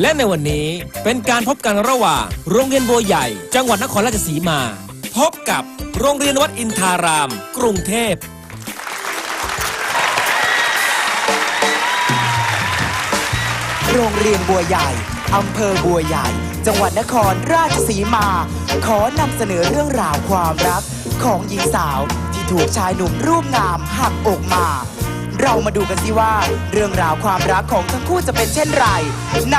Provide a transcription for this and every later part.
และในวันนี้เป็นการพบกันระหว่างโรงเรียนบัวใหญ่ จังหวัดนครราชสีมา พบกับโรงเรียนวัดอินทาราม กรุงเทพ โรงเรียนบัวใหญ่ อำเภอบัวใหญ่ จังหวัดนครราชสีมา ขอนำเสนอเรื่องราวความรักของหญิงสาวที่ถูกชายหนุ่มรูปงามหักอกมา เรามาดูกันสิว่า เรื่องราวความรักของทั้งคู่จะเป็นเช่นไรใน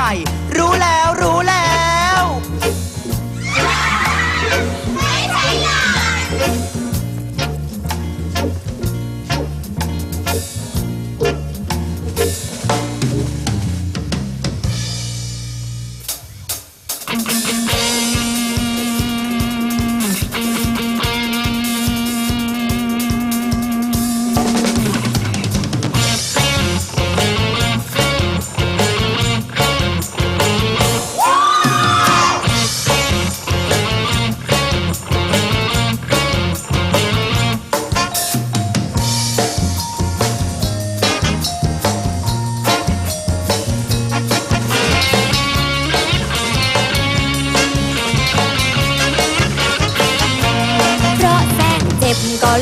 รู้แล้ว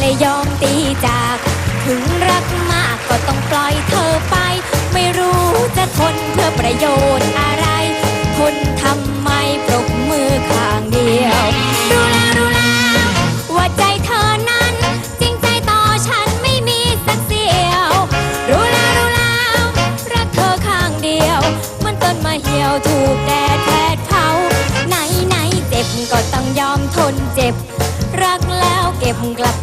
เลยยอมตีจาก ถึงรักมากก็ต้องปล่อยเธอไป ไม่รู้จะทนเพื่อประโยชน์อะไร ทนทำไมปรบมือข้างเดียว รู้แล้วรู้แล้วว่าใจเธอนั้น จริงใจต่อฉันไม่มีสักเสียว รู้แล้วรู้แล้วรักเธอข้างเดียว มันต้นมาเหี่ยวถูกแดดแผดเผาไหนไหนเจ็บก็ต้องยอมทนเจ็บ รักแล้วเก็บกลับ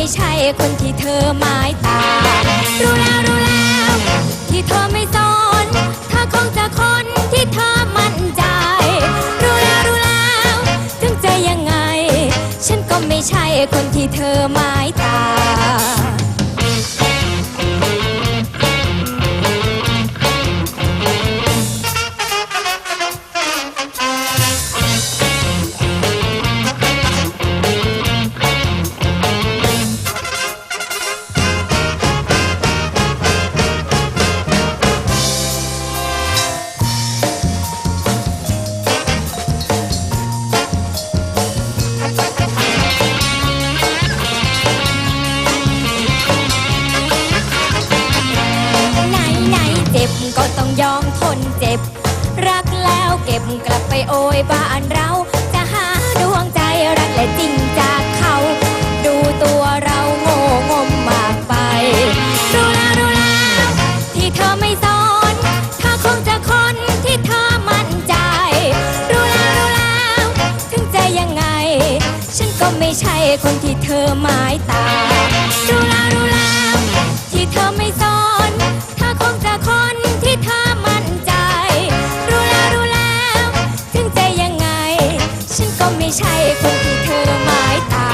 ไม่ใช่คนที่เธอหมายตา รู้แล้วรู้แล้ว ที่เธอไม่สอนเธอคงจะคนที่เธอมั่นใจ รู้แล้วรู้แล้ว ถึงจะยังไง ฉันก็ไม่ใช่คนที่เธอหมาย ยโอยบ้านเรา จะหาดวงใจรักและจริงจากเขา ดูตัวเราโง่งมมากไป รู้แล้วรู้แล้วที่เธอไม่สอนเธอคงจะคนที่เธอมั่นใจ รู้แล้วรู้แล้วถึงจะยังไง ฉันก็ไม่ใช่คนที่เธอหมายตา ฉันก็ไม่ใช่คนที่เธอหมายตา